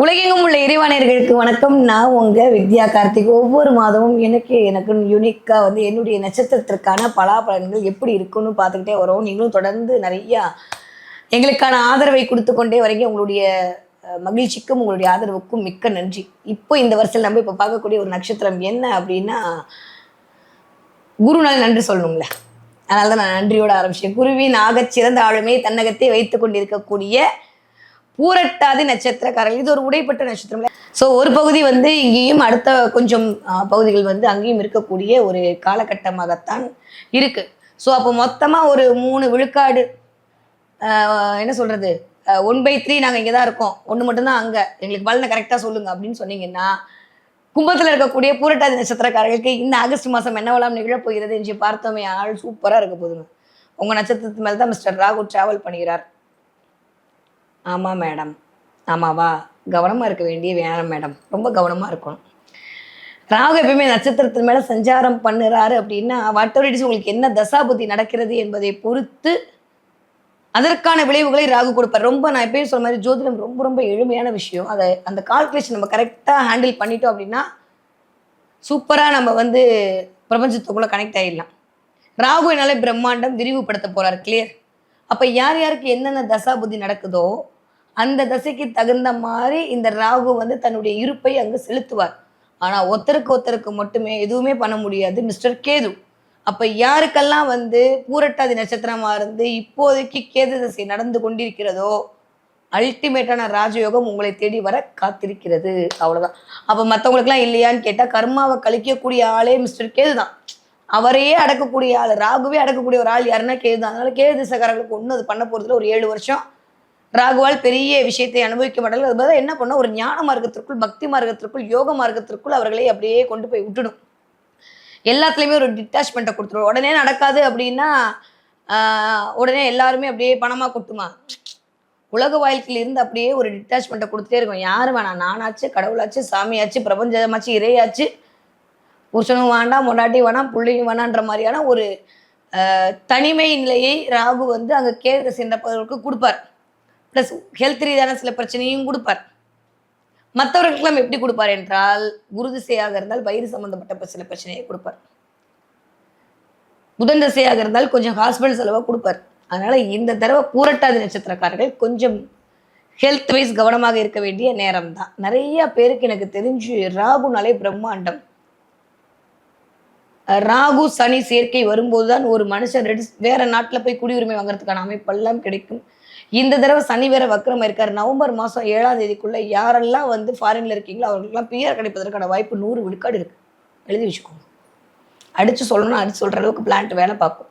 உலகெங்கும் உள்ள இறைவாணியர்களுக்கு வணக்கம். நான் உங்க வித்யா கார்த்திக். ஒவ்வொரு மாதமும் எனக்கு எனக்கு யூனிக்கா வந்து என்னுடைய நட்சத்திரத்திற்கான பலாபலன்கள் எப்படி இருக்குன்னு பார்த்துக்கிட்டே வரோம். நீங்களும் தொடர்ந்து நிறையா எங்களுக்கான ஆதரவை கொடுத்து கொண்டே வரைக்கும் உங்களுடைய மகிழ்ச்சிக்கும் உங்களுடைய ஆதரவுக்கும் மிக்க நன்றி. இப்போ இந்த வருஷத்தில் நம்ம இப்போ பார்க்கக்கூடிய ஒரு நட்சத்திரம் என்ன அப்படின்னா குருநாள் நன்றி சொல்லணுங்களே அதனால தான் நான் நன்றியோட ஆரம்பிச்சேன். குருவின் ஆகச் சிறந்த ஆளுமே தன்னகத்தை வைத்து கொண்டிருக்கக்கூடிய பூரட்டாதி நட்சத்திரக்காரர்கள். இது ஒரு உடைப்பட்ட நட்சத்திரம். ஸோ ஒரு பகுதி வந்து இங்கேயும் அடுத்த கொஞ்சம் பகுதிகள் வந்து அங்கேயும் இருக்கக்கூடிய ஒரு காலகட்டமாகத்தான் இருக்கு. ஸோ அப்போ மொத்தமாக ஒரு மூணு விழுக்காடு என்ன சொல்றது? ஒன் பை த்ரீ நாங்கள் இங்கே தான் இருக்கோம். ஒன்று மட்டும்தான் அங்கே. எங்களுக்கு பலனை கரெக்டாக சொல்லுங்க அப்படின்னு சொன்னீங்கன்னா கும்பத்தில் இருக்கக்கூடிய பூரட்டாதி நட்சத்திரக்காரர்களுக்கு இந்த ஆகஸ்ட் மாதம் என்னவெல்லாம் நிகழப் போகிறது என்று பார்த்தோமே ஆனால் சூப்பராக இருக்க போதுங்க. உங்கள் நட்சத்திரத்து மேலே தான் மிஸ்டர் ராகு ட்ராவல் பண்ணுகிறார். ஆமாம் மேடம். ஆமாவா கவனமாக இருக்க வேண்டிய வேணாம் மேடம். ரொம்ப கவனமாக இருக்கணும். ராகு எப்பயுமே நட்சத்திரத்தின் மேலே சஞ்சாரம் பண்ணுறாரு அப்படின்னா வட்டவரிடிச்சு உங்களுக்கு என்ன தசாபுத்தி நடக்கிறது என்பதை பொறுத்து அதற்கான விளைவுகளை ராகு கொடுப்பார். ரொம்ப நான் எப்பயும் சொன்ன மாதிரி ஜோதிடம் ரொம்ப ரொம்ப எளிமையான விஷயம். அதை அந்த கால்குலேஷன் நம்ம கரெக்டாக ஹேண்டில் பண்ணிட்டோம் அப்படின்னா சூப்பராக நம்ம வந்து பிரபஞ்சத்துக்குள்ளே கனெக்ட் ஆகிடலாம் ராகு பிரம்மாண்டம் விரிவுபடுத்த போகிறார் கிளியர் அப்போ யார் யாருக்கு என்னென்ன தசா புத்தி நடக்குதோ அந்த தசைக்கு தகுந்த மாதிரி இந்த ராகு வந்து தன்னுடைய இருப்பை அங்கு செலுத்துவார். ஆனால் ஒருத்தருக்கு ஒருத்தருக்கு மட்டுமே எதுவுமே பண்ண முடியாது மிஸ்டர் கேது. அப்போ யாருக்கெல்லாம் வந்து பூரட்டாதி நட்சத்திரமாக இருந்து இப்போதைக்கு கேது தசை நடந்து கொண்டிருக்கிறதோ அல்டிமேட்டான ராஜயோகம் உங்களை தேடி வர காத்திருக்கிறது. அவ்வளோதான் அப்போ மற்றவங்களுக்குலாம் இல்லையான்னு கேட்டால் கர்மாவை கழிக்கக்கூடிய ஆளே மிஸ்டர் கேது தான். அவரையே அடக்கக்கூடிய ஆள் ராகுவே அடக்கக்கூடிய ஒரு ஆள் யாருன்னா கேது தான். அதனால கேது திசைக்காரர்களுக்கு ஒன்றும் அது பண்ண போகிறதுல ஒரு ஏழு வருஷம் ராகுவால் பெரிய விஷயத்தை அனுபவிக்க மாட்டார்கள். அது பதிலாக என்ன பண்ணால் ஒரு ஞான மார்க்கத்திற்குள் பக்தி மார்க்கத்திற்குள் யோக மார்க்கத்திற்குள் அவர்களை அப்படியே கொண்டு போய் விட்டுடும். எல்லாத்துலேயுமே ஒரு டிட்டாச்மெண்ட்டை கொடுத்துரும். உடனே நடக்காது அப்படின்னா உடனே எல்லாருமே அப்படியே பணமாக கொட்டுமா? உலக வாழ்க்கையில் இருந்து அப்படியே ஒரு டிட்டாச்மெண்ட்டை கொடுத்துட்டே இருக்கும். யார் வேணாம். நானாச்சு கடவுளாச்சு சாமியாச்சு பிரபஞ்சமாச்சு இறையாச்சு. புருஷனும் வேண்டாம் முன்னாட்டி வேணாம் பிள்ளையும் வேணான்ற மாதிரியான ஒரு தனிமை நிலையை ராகு வந்து அங்கே கேட்க சென்றவர்களுக்கு கொடுப்பார். ப்ளஸ் ஹெல்த் ரீதியான சில பிரச்சனையும் கொடுப்பார். மற்றவர்களுக்கெல்லாம் எப்படி கொடுப்பார் என்றால் குரு திசையாக இருந்தால் வயிறு சம்பந்தப்பட்ட சில பிரச்சனையை கொடுப்பார். புதன் திசையாக இருந்தால் கொஞ்சம் ஹாஸ்பிட்டல் செலவாக கொடுப்பார். அதனால் இந்த தடவை பூரட்டாதி நட்சத்திரக்காரர்கள் கொஞ்சம் ஹெல்த் வைஸ் கவனமாக இருக்க வேண்டிய நேரம் தான் நிறைய பேருக்கு எனக்கு தெரிஞ்சு ராகுனாலே பிரம்மாண்டம். ராகு சனி சேர்க்கை வரும்போதுதான் ஒரு மனுஷன் ரெடி வேற நாட்டில் போய் குடியுரிமை வாங்குறதுக்கான அமைப்பெல்லாம் கிடைக்கும். இந்த தடவை சனி வேற வக்கரமா இருக்காரு. நவம்பர் மாதம் ஏழாம் தேதிக்குள்ள யாரெல்லாம் வந்து ஃபாரின்ல இருக்கீங்களோ அவர்களுக்கெல்லாம் பிஆர் கிடைப்பதற்கான வாய்ப்பு நூறு விழுக்காடு இருக்கு. எழுதி வச்சுக்கோங்க. அடிச்சு சொல்லணும் அடிச்சு சொல்ற அளவுக்கு பிளான்ட் வேலை பார்க்கும்.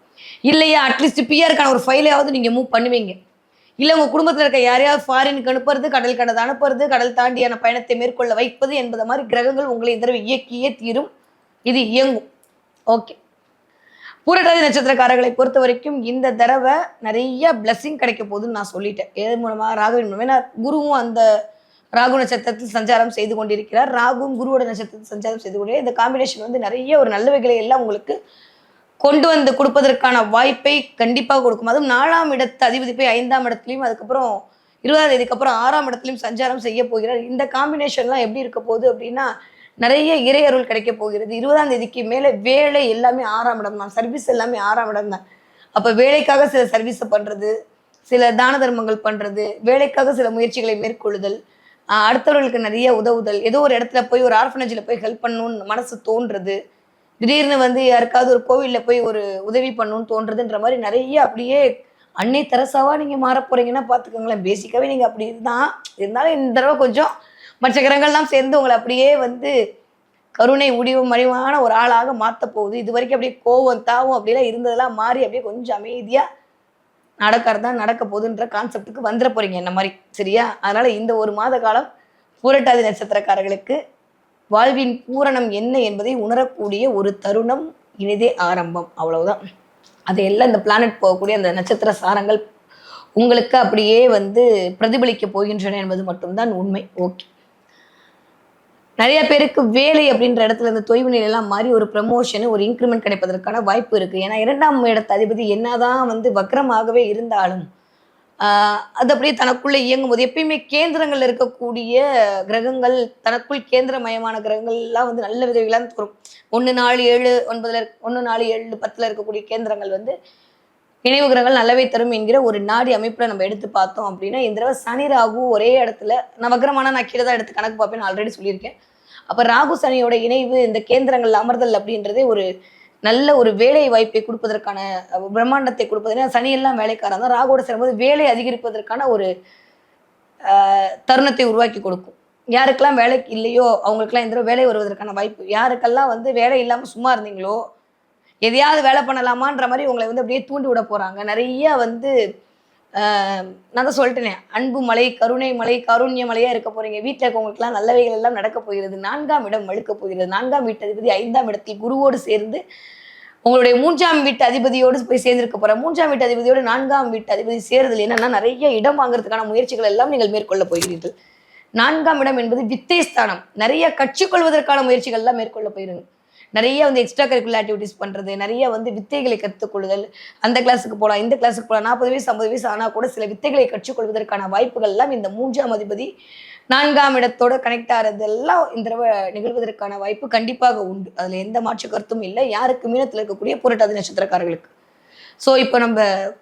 இல்லையா அட்லீஸ்ட் பிஆருக்கான ஒரு ஃபைலையாவது நீங்க மூவ் பண்ணுவீங்க. இல்லை உங்கள் குடும்பத்தில் இருக்க யாரையாவது ஃபாரினுக்கு அனுப்புறது கடல் கடந்த அனுப்புறது கடல் தாண்டியான பயணத்தை மேற்கொள்ள வைப்பது என்பது மாதிரி கிரகங்கள் உங்களை இந்த தடவை இயக்கியே தீரும். இது இயங்கும். ஓகே பூரட்டாதி நட்சத்திரக்காரர்களை பொறுத்த வரைக்கும் இந்த தடவை நிறைய பிளஸ்ஸிங் கிடைக்க போகுதுன்னு நான் சொல்லிட்டேன். எது மூலமாக? ராகுவின் மூலமா. ஏன்னா குருவும் அந்த ராகு நட்சத்திரத்தில் சஞ்சாரம் செய்து கொண்டிருக்கிறார். ராகுவும் குருவோட நட்சத்திரத்தில் சஞ்சாரம் செய்து கொண்டிருக்கிறார். இந்த காம்பினேஷன் வந்து நிறைய ஒரு நல்லவைகளை எல்லாம் உங்களுக்கு கொண்டு வந்து கொடுப்பதற்கான வாய்ப்பை கண்டிப்பாக கொடுக்கும். அதுவும் நாலாம் இடத்து அதிபதி போய் ஐந்தாம் இடத்துலையும் அதுக்கப்புறம் இருபதாம் தேதிக்கு அப்புறம் ஆறாம் இடத்துலையும் சஞ்சாரம் செய்ய போகிறார். இந்த காம்பினேஷன்லாம் எப்படி இருக்க போகுது அப்படின்னா நிறைய இறையருள் கிடைக்க போகிறது. இருபதாம் தேதிக்கு மேலே வேலை எல்லாமே ஆறாம் இடம் தான். சர்வீஸ் எல்லாமே ஆறாம் இடம் தான். அப்போ வேலைக்காக சில சர்வீஸை பண்ணுறது சில தான தர்மங்கள் பண்ணுறது வேலைக்காக சில முயற்சிகளை மேற்கொள்ளுதல் அடுத்தவர்களுக்கு நிறைய உதவுதல். ஏதோ ஒரு இடத்துல போய் ஒரு ஆர்ஃபனேஜில் போய் ஹெல்ப் பண்ணணும்னு மனசு தோன்றுறது திடீர்னு வந்து யாருக்காவது ஒரு கோவிலில் போய் ஒரு உதவி பண்ணணும்னு தோன்றதுன்ற மாதிரி நிறைய அப்படியே அன்னை தெரசாவா நீங்கள் மாற போகிறீங்கன்னா பார்த்துக்கோங்களேன் பேசிக்காகவே நீங்கள் அப்படி இருந்தால் இருந்தாலும் இந்த தடவை கொஞ்சம் மற்ற கிரகங்கள்லாம் சேர்ந்து உங்களை அப்படியே வந்து கருணை உடிவு மறைவான ஒரு ஆளாக மாற்ற போகுது இது வரைக்கும் அப்படியே கோவம் தாவம் அப்படிலாம் இருந்ததெல்லாம் மாறி அப்படியே கொஞ்சம் அமைதியாக நடக்கிறது தான் நடக்க போகுதுன்ற கான்செப்டுக்கு வந்துட போறீங்க என்ன மாதிரி சரியா? அதனால இந்த ஒரு மாத காலம் பூரட்டாதி நட்சத்திரக்காரர்களுக்கு வாழ்வின் பூரணம் என்ன என்பதை உணரக்கூடிய ஒரு தருணம் இனிதே ஆரம்பம். அவ்வளவுதான். அதையெல்லாம் இந்த பிளானட் போகக்கூடிய அந்த நட்சத்திர சாரங்கள் உங்களுக்கு அப்படியே வந்து பிரதிபலிக்க போகின்றன என்பது மட்டும்தான் உண்மை. ஓகே நிறைய பேருக்கு வேலை அப்படின்ற இடத்துல இந்த தொய்வு நிலையெல்லாம் மாறி ஒரு ப்ரமோஷன் ஒரு இன்க்ரிமெண்ட் கிடைப்பதற்கான வாய்ப்பு இருக்கு. ஏன்னா இரண்டாம் இடத்த அதிபதி என்னதான் வந்து வக்ரமாகவே இருந்தாலும் அது அப்படியே தனக்குள்ளே இயங்கும் போது எப்பயுமே கேந்திரங்கள் இருக்கக்கூடிய கிரகங்கள் தனக்குள் கேந்திரமயமான கிரகங்கள்லாம் வந்து நல்ல விதவிகளாக தோறும் ஒன்று நாலு ஏழு ஒன்பதுல ஒன்று நாலு ஏழு பத்தில் இருக்கக்கூடிய கேந்திரங்கள் வந்து நினைவு கிரகங்கள் நல்லவை தரும் என்கிற ஒரு நாடி அமைப்பில் நம்ம எடுத்து பார்த்தோம் அப்படின்னா இந்த தடவை சனி ராகு ஒரே இடத்துல நவகிரமான நான் கீழே தான் எடுத்து கணக்கு பார்ப்பேன் ஆல்ரெடி சொல்லியிருக்கேன். அப்ப ராகு சனியோட இணைவு இந்த கேந்திரங்கள் அமர்தல் அப்படின்றதே ஒரு நல்ல ஒரு வேலை வாய்ப்பை கொடுப்பதற்கான பிரம்மாண்டத்தை கொடுப்பது சனி எல்லாம் வேலைக்காரன் தான். ராகுவோட சேரும்போது வேலை அதிகரிப்பதற்கான ஒரு தருணத்தை உருவாக்கி கொடுக்கும். யாருக்கெல்லாம் வேலை இல்லையோ அவங்களுக்கெல்லாம் இந்த வேலை வருவதற்கான வாய்ப்பு. யாருக்கெல்லாம் வந்து வேலை இல்லாமல் சும்மா இருந்தீங்களோ எதையாவது வேலை பண்ணலாமான்ற மாதிரி உங்களை வந்து அப்படியே தூண்டி விட போகிறாங்க நிறைய வந்து நான் தான் சொல்லிட்டேனே அன்பு மலை கருணை மலை காருண்ய மலையாக இருக்க போறீங்க. வீட்டில் இருக்கவங்களுக்குலாம் நல்லவைகள் எல்லாம் நடக்க போகிறது. நான்காம் இடம் வழுக்க போகிறது. நான்காம் வீட்டு அதிபதி ஐந்தாம் இடத்தில் குருவோடு சேர்ந்து உங்களுடைய மூன்றாம் வீட்டு அதிபதியோடு போய் சேர்ந்திருக்க போற. மூன்றாம் வீட்டு அதிபதியோடு நான்காம் வீட்டு அதிபதி சேருதல் என்னன்னா நிறைய இடம் வாங்குறதுக்கான முயற்சிகள் எல்லாம் நீங்கள் மேற்கொள்ள போகிறீர்கள். நான்காம் இடம் என்பது வித்தை ஸ்தானம். நிறைய கற்றுக்கொள்வதற்கான முயற்சிகள் எல்லாம் மேற்கொள்ள போயிருங்க நிறைய வந்து எக்ஸ்ட்ரா கரிக்குலர் ஆக்டிவிட்டிஸ் பண்ணுறது நிறைய வந்து வித்தைகளை கற்றுக்கொள்ளுதல் அந்த கிளாஸுக்கு போகலாம் இந்த கிளாஸுக்கு போகலாம் நாற்பது வயசு ஐம்பது வயசு ஆனால் கூட சில வித்தைகளை கற்றுக்கொள்வதற்கான வாய்ப்புகள் எல்லாம் இந்த மூன்றாம் அதிபதி நான்காம் இடத்தோட கனெக்ட் ஆகிறதெல்லாம் இந்த தடவை நிகழ்வதற்கான வாய்ப்பு கண்டிப்பாக உண்டு. அதில் எந்த மாற்று கருத்தும் இல்லை. யாருக்கு மீனத்தில் இருக்கக்கூடிய புரட்டாதி நட்சத்திரக்காரர்களுக்கு. ஸோ இப்போ நம்ம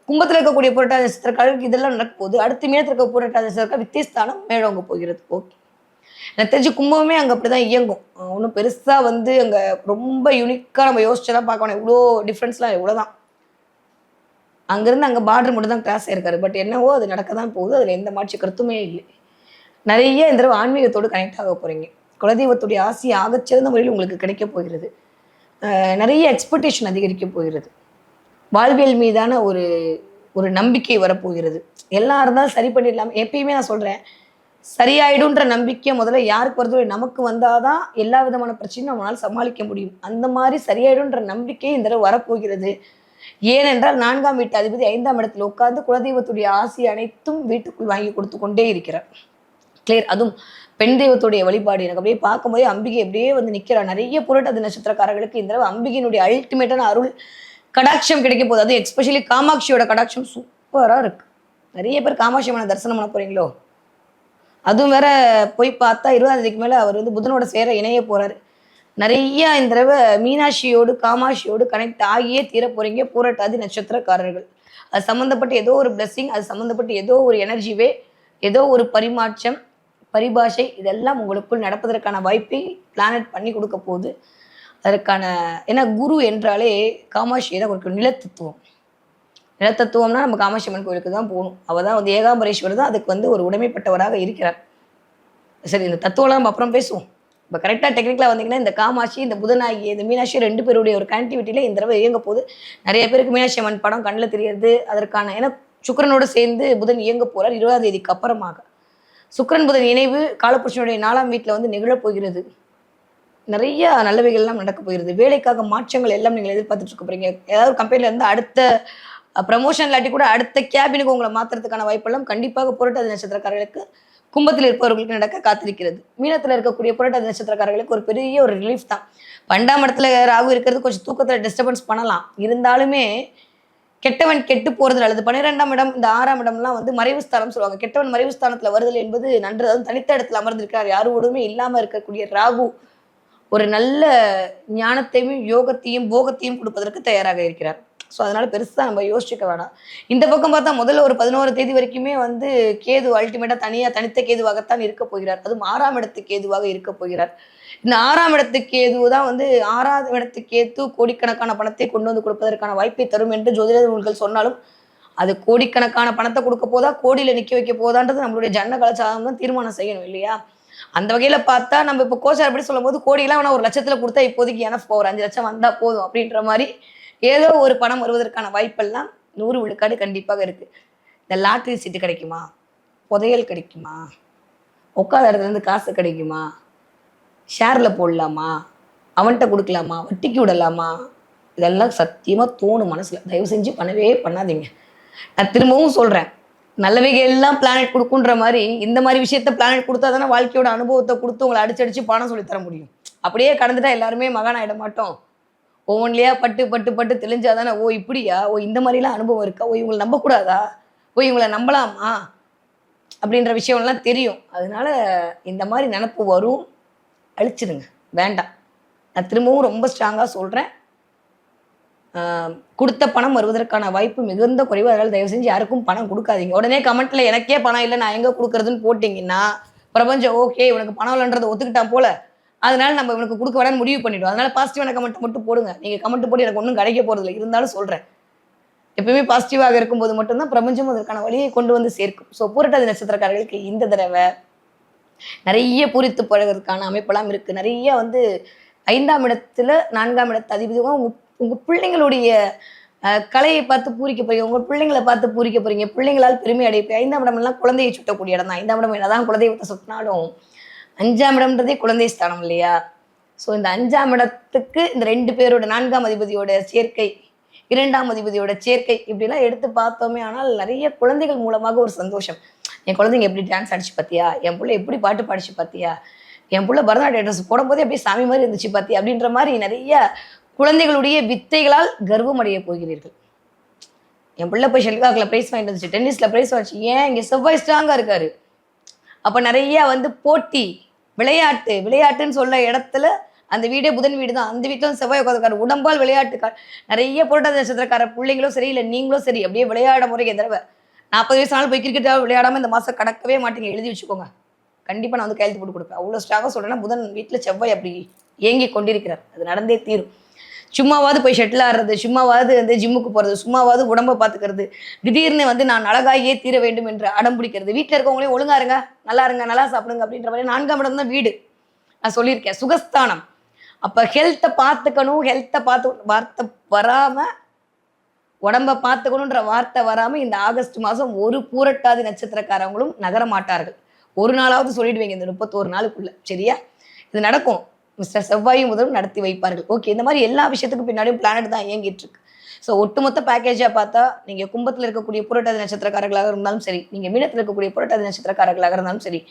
கும்பத்தில் இருக்கக்கூடிய புரட்டாதி நட்சத்திரக்காரர்களுக்கு இதெல்லாம் நடக்கும் போகுது. அடுத்து மீனத்தில் இருக்க புரட்டாதி நட்சத்திரக்கார வித்தியஸ்தானம் மேலோங்க போகிறது. ஓகே எனக்கு தெரிஞ்சு கும்பமே அங்கே அப்படிதான் இயங்கும். ஒன்றும் பெருசாக வந்து அங்கே ரொம்ப யூனிக்காக நம்ம யோசிச்செல்லாம் பார்க்கணும். இவ்வளோ டிஃப்ரென்ஸ்லாம் இவ்வளோதான் அங்கேருந்து அங்கே பார்டர் மட்டும் தான் கிளாஸ் ஆயிருக்காரு. பட் என்னவோ அது நடக்க தான் போகுது. அதில் எந்த மாற்றி கருத்துமே இல்லை. நிறைய இந்த தடவை ஆன்மீகத்தோடு கனெக்ட் ஆக போகிறீங்க குலதெய்வத்துடைய ஆசி ஆகச்சிறந்த முறையில் உங்களுக்கு கிடைக்க போகிறது. அஹ் நிறைய எக்ஸ்பெக்டேஷன் அதிகரிக்க போகிறது. வாழ்வியல் மீதான ஒரு ஒரு நம்பிக்கை வரப்போகிறது. எல்லாம் இருந்தாலும் சரி பண்ணிடலாம். எப்பயுமே நான் சொல்கிறேன் சரியாயிடும்ன்ற நம்பிக்கை முதல்ல யாருக்கு வருதோ? நமக்கு வந்தாதான் எல்லா விதமான பிரச்சனையும் நம்மளால் சமாளிக்க முடியும். அந்த மாதிரி சரியாயிடும்ன்ற நம்பிக்கை இந்த தடவை வரப்போகிறது. ஏனென்றால் நான்காம் வீட்டு அதிபதி ஐந்தாம் இடத்தில் உட்கார்ந்து குலதெய்வத்துடைய ஆசி அனைத்தும் வீட்டுக்குள் வாங்கி கொடுத்து கொண்டே இருக்கிறார். கிளியர் அதுவும் பெண் தெய்வத்துடைய வழிபாடு. எனக்கு அப்படியே பார்க்கும்போதே அம்பிகை அப்படியே வந்து நிற்கிறார் நிறைய புரட்டாதி நட்சத்திரக்காரர்களுக்கு இந்த தடவை அம்பிகையினுடைய அல்டிமேட்டான அருள் கடாட்சம் கிடைக்க போகுது. அது எக்ஸ்பெஷலி காமாட்சியோட கடாட்சம் சூப்பராக இருக்கு. நிறைய பேர் காமாட்சி அம்மனை தரிசனம் பண்ண போறீங்களோ? அதுவும் வேற போய் பார்த்தா இருபதாம் தேதிக்கு மேல அவர் வந்து புதனோட சேர இணைய போறாரு. நிறைய இந்த தடவை மீனாட்சியோடு காமாட்சியோடு கனெக்ட் ஆகியே தீர போறீங்க பூரட்டாதி நட்சத்திரக்காரர்கள். அது சம்மந்தப்பட்ட ஏதோ ஒரு blessing அது சம்மந்தப்பட்ட ஏதோ ஒரு எனர்ஜிவே ஏதோ ஒரு பரிமாற்றம் பரிபாஷை இதெல்லாம் உங்களுக்குள் நடப்பதற்கான வாய்ப்பை பிளானட் பண்ணி கொடுக்க போகுது. அதற்கான ஏன்னா குரு என்றாலே காமாட்சி தான் ஒரு நிலத்தத்துவம். நிலத்தத்துவம்னா நம்ம காமாட்சி அம்மன் கோயிலுக்கு தான் போகணும். அவள் தான் வந்து ஏகாம்பரேஸ்வரர் தான் அதுக்கு வந்து ஒரு உடைமைப்பட்டவராக இருக்கிறார். சரி இந்த தத்துவம்லாம் நம்ம அப்புறம் பேசுவோம். இப்போ கரெக்டாக டெக்னிக்கலாக வந்தீங்கன்னா இந்த காமாட்சி இந்த புதனாகி இந்த மீனாட்சி ரெண்டு பேருடைய ஒரு கனெக்டிவிட்டியில் இந்த தடவை இயங்க போது நிறைய பேருக்கு மீனாட்சி அம்மன் படம் கண்ணில் தெரியறது அதற்கான ஏன்னா சுக்கரனோடு சேர்ந்து புதன் இயங்க போகிறார் இருபதாம் தேதிக்கு அப்புறமாக. சுக்கிரன் புதன் இணைவு காலப்புருஷனுடைய நாலாம் வீட்டில் வந்து நிகழப் போகிறது. நிறைய நல்லவைகள்லாம் நடக்க போகிறது. வேலைக்காக மாற்றங்கள் எல்லாம் நீங்கள் எதிர்பார்த்துட்டு இருக்க போகிறீங்க ஏதாவது ஒரு அடுத்த ப்ரமோஷன் இல்லாட்டி கூட அடுத்த கேபினுக்கு உங்களை மாத்துறதுக்கான வாய்ப்பெல்லாம் கண்டிப்பாக புரட்டாதி நட்சத்திரக்காரர்களுக்கு கும்பத்தில் இருப்பவர்களுக்கு நடக்க காத்திருக்கிறது. மீனத்தில் இருக்கக்கூடிய புரட்டாதி நட்சத்திரக்காரர்களுக்கு ஒரு பெரிய ஒரு ரிலீஃப் தான். பண்டாம் இடத்துல ராகு இருக்கிறது கொஞ்சம் தூக்கத்தில் டிஸ்டர்பன்ஸ் பண்ணலாம். இருந்தாலுமே கெட்டவன் கெட்டு போகிறது அல்லது பன்னிரெண்டாம் இடம் இந்த ஆறாம் இடம்லாம் வந்து மறைவு ஸ்தானம் சொல்லுவாங்க. கெட்டவன் மறைவு ஸ்தானத்தில் வருதல் என்பது நன்று அதுவும் தனித்த இடத்துல அமர்ந்திருக்கிறார். யாரோடுமே இல்லாமல் இருக்கக்கூடிய ராகு ஒரு நல்ல ஞானத்தையும் யோகத்தையும் போகத்தையும் கொடுப்பதற்கு தயாராக இருக்கிறார். ஸோ அதனால் பெருசாக நம்ம யோசிச்சுக்க வேணாம். இந்த பக்கம் பார்த்தா முதல்ல ஒரு பதினோரு தேதி வரைக்குமே வந்து கேது அல்டிமேட்டாக தனியாக தனித்த கேதுவாகத்தான் இருக்க போகிறார். அதுவும் ஆறாம் இடத்து கேதுவாக இருக்க போகிறார். இந்த ஆறாம் இடத்து கேது தான் வந்து ஆறாம் இடத்து கேத்து கோடிக்கணக்கான பணத்தை கொண்டு வந்து கொடுப்பதற்கான வாய்ப்பை தரும் என்று ஜோதிட நூல்கள் சொன்னாலும் அது கோடிக்கணக்கான பணத்தை கொடுக்க போதா கோடியில் நிற்க வைக்க போதான்றது நம்மளுடைய ஜன்ன கலாச்சாரம் தான் தீர்மானம் செய்யணும் இல்லையா? அந்த வகையில பார்த்தா நம்ம இப்போ கோச்சார் அப்படி சொல்லும்போது கோடியெல்லாம் வேணா ஒரு லட்சத்துல கொடுத்தா இப்போதைக்கு எனஃப் ஒரு அஞ்சு லட்சம் வந்தா போதும் அப்படின்ற மாதிரி ஏதோ ஒரு பணம் வருவதற்கான வாய்ப்பெல்லாம் நூறு விழுக்காடு கண்டிப்பாக இருக்கு. இந்த லாட்ரி சீட்டு கிடைக்குமா? புதையல் கிடைக்குமா? உட்காத இடத்துல இருந்து காசு கிடைக்குமா? ஷேரில் போடலாமா? அவன்கிட்ட கொடுக்கலாமா? வட்டிக்கு விடலாமா? இதெல்லாம் சத்தியமாக தோணும் மனசில். தயவு செஞ்சு பண்ணவே பண்ணாதீங்க. நான் திரும்பவும் சொல்கிறேன் நல்லவைகள் எல்லாம் பிளானட் கொடுக்குன்ற மாதிரி இந்த மாதிரி விஷயத்த பிளானட் கொடுத்தா தானே வாழ்க்கையோட அனுபவத்தை கொடுத்து உங்களை அடிச்சு அடிச்சு பணம் சொல்லித் தர முடியும். அப்படியே கடந்துட்டா எல்லாருமே மகான் ஆகிட மாட்டோம். ஒவ்வொன்றிலையா பட்டு பட்டு பட்டு தெளிஞ்சாதானே ஓ இப்படியா? ஓ இந்த மாதிரிலாம் அனுபவம் இருக்கா? ஓ இவங்களை நம்பக்கூடாதா? ஓ இவங்களை நம்பலாமா? அப்படின்ற விஷயம்லாம் தெரியும். அதனால இந்த மாதிரி நினப்பு வரும். அழிச்சிடுங்க. வேண்டாம். நான் திரும்பவும் ரொம்ப ஸ்ட்ராங்காக சொல்கிறேன் கொடுத்த பணம் வருவதற்கான வாய்ப்பு மிகுந்த குறைவு. அதனால் தயவு செஞ்சு யாருக்கும் பணம் கொடுக்காதீங்க. உடனே கமெண்ட்ல எனக்கே பணம் இல்லை நான் எங்கே கொடுக்குறதுன்னு போட்டிங்கன்னா பிரபஞ்சம் ஓகே உனக்கு பணம் இல்லைன்றதை ஒத்துக்கிட்டான் போல. அதனால நம்ம இவனுக்கு கொடுக்க வேணாம்னு முடிவு பண்ணிடுவோம் அதனால பாசிட்டிவான கமெண்ட் மட்டும் போடுங்க. நீங்கள் கமெண்ட் போட்டு எனக்கு ஒன்றும் கிடைக்க போகிறதில்ல இருந்தாலும் சொல்கிறேன் எப்பயுமே பாசிட்டிவாக இருக்கும்போது மட்டும்தான் பிரபஞ்சம் அதற்கான வழியை கொண்டு வந்து சேர்க்கும். ஸோ பூரட்டாதி நட்சத்திரக்காரர்களுக்கு இந்த தடவை நிறைய பூரித்து பழகிறதுக்கான அமைப்பெல்லாம் இருக்கு. நிறைய வந்து ஐந்தாம் இடத்துல நான்காம் இடத்து அதிபதியும் உங்க உங்க பிள்ளைங்களுடைய கலையை பார்த்து பூரிக்க போறீங்க. உங்க பிள்ளைங்களை பார்த்து பூரிக்க போறீங்க. பிள்ளைங்களால் பெருமை அடைப்பு ஐந்தாம் இடம் எல்லாம் குழந்தையை சுட்டக்கூடிய இடம் தான். ஐந்தாம் இடம் என்னதான் குலதெய்வத்தை சுட்டினாலும் அஞ்சாம் இடம்ன்றதே குழந்தை ஸ்தானம் இல்லையா? ஸோ இந்த அஞ்சாம் இடத்துக்கு இந்த ரெண்டு பேரோட நான்காம் அதிபதியோட சேர்க்கை இரண்டாம் அதிபதியோட சேர்க்கை இப்படிலாம் எடுத்து பார்த்தோமே ஆனால் நிறைய குழந்தைகள் மூலமாக ஒரு சந்தோஷம். என் குழந்தைங்க எப்படி டான்ஸ் அடிச்சு பார்த்தியா என் பிள்ளை எப்படி பாட்டு பாடிச்சு பார்த்தியா என் பிள்ளை பரதநாட்டிய ட்ரெஸ் போடும்போதே அப்படியே சாமி மாதிரி இருந்துச்சு பார்த்தியா அப்படின்ற மாதிரி நிறைய குழந்தைகளுடைய வித்தைகளால் கர்வம் அடைய போகிறீர்கள். என் பிள்ளை போய் ஷெல்காக்கில் ப்ரைஸ் வாங்கிட்டு வந்துச்சு டென்னிஸில் ப்ரைஸ் வாங்கிச்சு. ஏன் இங்கே செவ்வாய் ஸ்ட்ராங்காக இருக்காரு? அப்போ நிறைய வந்து போட்டி விளையாட்டு விளையாட்டுன்னு சொல்ல இடத்துல அந்த வீடே புதன் வீடு தான் அந்த வீட்டிலும் செவ்வாய் உட்காந்துருக்காரு உடம்பால் விளையாட்டுக்கார் நிறைய புரட்டாதி நட்சத்திரக்கார பிள்ளைங்களும் சரி இல்லை நீங்களும் சரி அப்படியே விளையாட முறைக்கு தடவை. நாற்பது வயசு நாள் போய் கிரிக்கெட்டாக விளையாடாம இந்த மாதம் கடக்கவே மாட்டீங்க. எழுதி வச்சுக்கோங்க. கண்டிப்பாக நான் வந்து கையெழுத்து போட்டு கொடுப்பேன். அவ்வளோ ஸ்ட்ராங்காக சொல்கிறேன்னா புதன் வீட்டில் செவ்வாய் அப்படி இயங்கி கொண்டிருக்கிறார். அது நடந்தே தீரும். சும்மாவாவது போய் ஷட்டில் ஆடுறது சும்மாவாவது வந்து ஜிம்முக்கு போகிறது சும்மாவாவது உடம்பை பார்த்துக்கிறது திடீர்னு வந்து நான் அழகாயே தீர வேண்டும் என்று அடம் பிடிக்கிறது. வீட்டில் இருக்கவங்களையும் ஒழுங்கா இருங்க நல்லா இருங்க நல்லா சாப்பிடுங்க அப்படின்ற மாதிரி நான்காம் இடம் தான் வீடு. நான் சொல்லியிருக்கேன் சுகஸ்தானம். அப்போ ஹெல்த்தை பார்த்துக்கணும் ஹெல்த்தை பார்த்து வார்த்தை வராமல் உடம்ப பார்த்துக்கணுன்ற வார்த்தை வராமல் இந்த ஆகஸ்ட் மாதம் ஒரு பூரட்டாதி நட்சத்திரக்காரங்களும் நகர மாட்டார்கள் ஒரு நாளாவது சொல்லிடுவீங்க இந்த முப்பத்தோரு நாளுக்குள்ள சரியா? இது நடக்கும். மிஸ்டர் செவ்வாயும் முதலும் நடத்தி வைப்பார்கள். ஓகே இந்த மாதிரி எல்லா விஷயத்துக்கும் பின்னாடியும் பிளானட் தான் இயங்கிட்டு இருக்கு. ஸோ ஒட்டுமொத்த பேக்கேஜாக பார்த்தா நீங்கள் கும்பத்தில் இருக்கக்கூடிய புரட்டாதி நட்சத்திரக்காரர்களாக இருந்தாலும் சரி நீங்கள் மீனத்தில் இருக்கக்கூடிய புரட்டாதி நட்சத்திரக்காரர்களாக இருந்தாலும் சரி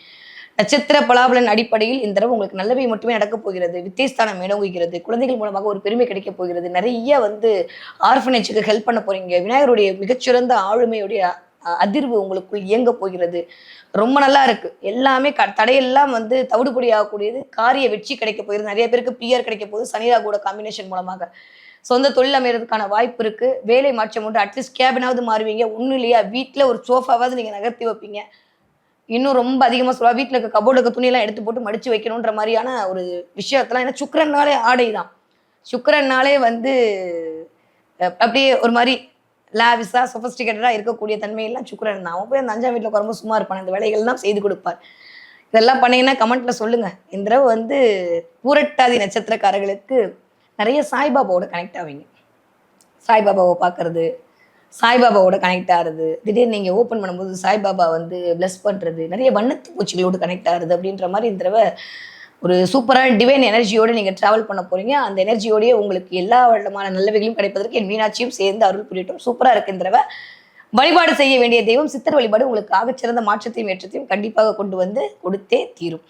நட்சத்திர பலாபலன் அடிப்படையில் இந்த தடவை உங்களுக்கு நல்லவை மட்டுமே நடக்கப் போகிறது. வித்தியஸ்தானம் இடங்குகிறது குழந்தைகள் மூலமாக ஒரு பெருமை கிடைக்கப் போகிறது. நிறைய வந்து ஆர்ஃபனேஜுக்கு ஹெல்ப் பண்ண போறீங்க. விநாயகருடைய மிகச்சிறந்த ஆளுமையுடைய அதிர்வு உங்களுக்குள் இயங்க போகிறது. ரொம்ப நல்லா இருக்கு. எல்லாமே க தடையெல்லாம் வந்து தவிடுபடி ஆகக்கூடியது காரிய வெற்றி கிடைக்க போகிறது. நிறைய பேருக்கு பிஆர் கிடைக்க போகுது சனிரா கூட காம்பினேஷன் மூலமாக. சொந்த தொழில் அமைகிறதுக்கான வாய்ப்பு இருக்கு. வேலை மாற்றம் உண்டு. அட்லீஸ்ட் கேபினாவது மாறுவீங்க. ஒன்றும் இல்லையா? வீட்டில் ஒரு சோஃபாவாவது நீங்கள் நகர்த்தி வைப்பீங்க. இன்னும் ரொம்ப அதிகமாக சொல்லுவா. வீட்டில் இருக்க கபோர்டு இருக்க துணியெல்லாம் எடுத்து போட்டு மடிச்சு வைக்கணுன்ற மாதிரியான ஒரு விஷயத்தெல்லாம். ஏன்னா சுக்கரன்னாலே ஆடை தான். சுக்கரன்னாலே வந்து அப்படியே ஒரு மாதிரி லாவிஸா சொஃபஸ்டிகேட்டடாக இருக்கக்கூடிய தன்மையெல்லாம் சுக்கரன் தான். அவன் போய் அந்த அஞ்சாம் வீட்டில் உட்காரும்போது சும்மா இருப்பான். இந்த வேலைகள்லாம் செய்து கொடுப்பார். இதெல்லாம் பண்ணீங்கன்னா கமெண்ட்ல சொல்லுங்க. இந்த தடவை வந்து பூரட்டாதி நட்சத்திரக்காரர்களுக்கு நிறைய சாய்பாபாவோட கனெக்ட் ஆவீங்க. சாய்பாபாவை பார்க்கறது சாய்பாபாவோட கனெக்ட் ஆகிறது திடீர்னு நீங்கள் ஓப்பன் பண்ணும்போது சாய்பாபா வந்து ப்ளஸ் பண்ணுறது நிறைய வண்ணத்து பூச்சிகளோடு கனெக்ட் ஆகிறது அப்படின்ற மாதிரி இந்த தடவை ஒரு சூப்பரான டிவைன் எனர்ஜியோடு நீங்கள் ட்ராவல் பண்ண போகிறீங்க அந்த எனர்ஜியோடய உங்களுக்கு எல்லா விதமான நல்லவைகளும் கிடைப்பதற்கு என் மீனாட்சியும் சேர்ந்து அருள் புரியட்டும். சூப்பராக இருக்கின்றவ வழிபாடு செய்ய வேண்டிய தெய்வம் சித்தர் வழிபாடு உங்களுக்கு ஆகச்சிறந்த மாற்றத்தையும் ஏற்றத்தையும் கண்டிப்பாக கொண்டு வந்து கொடுத்தே தீரும்.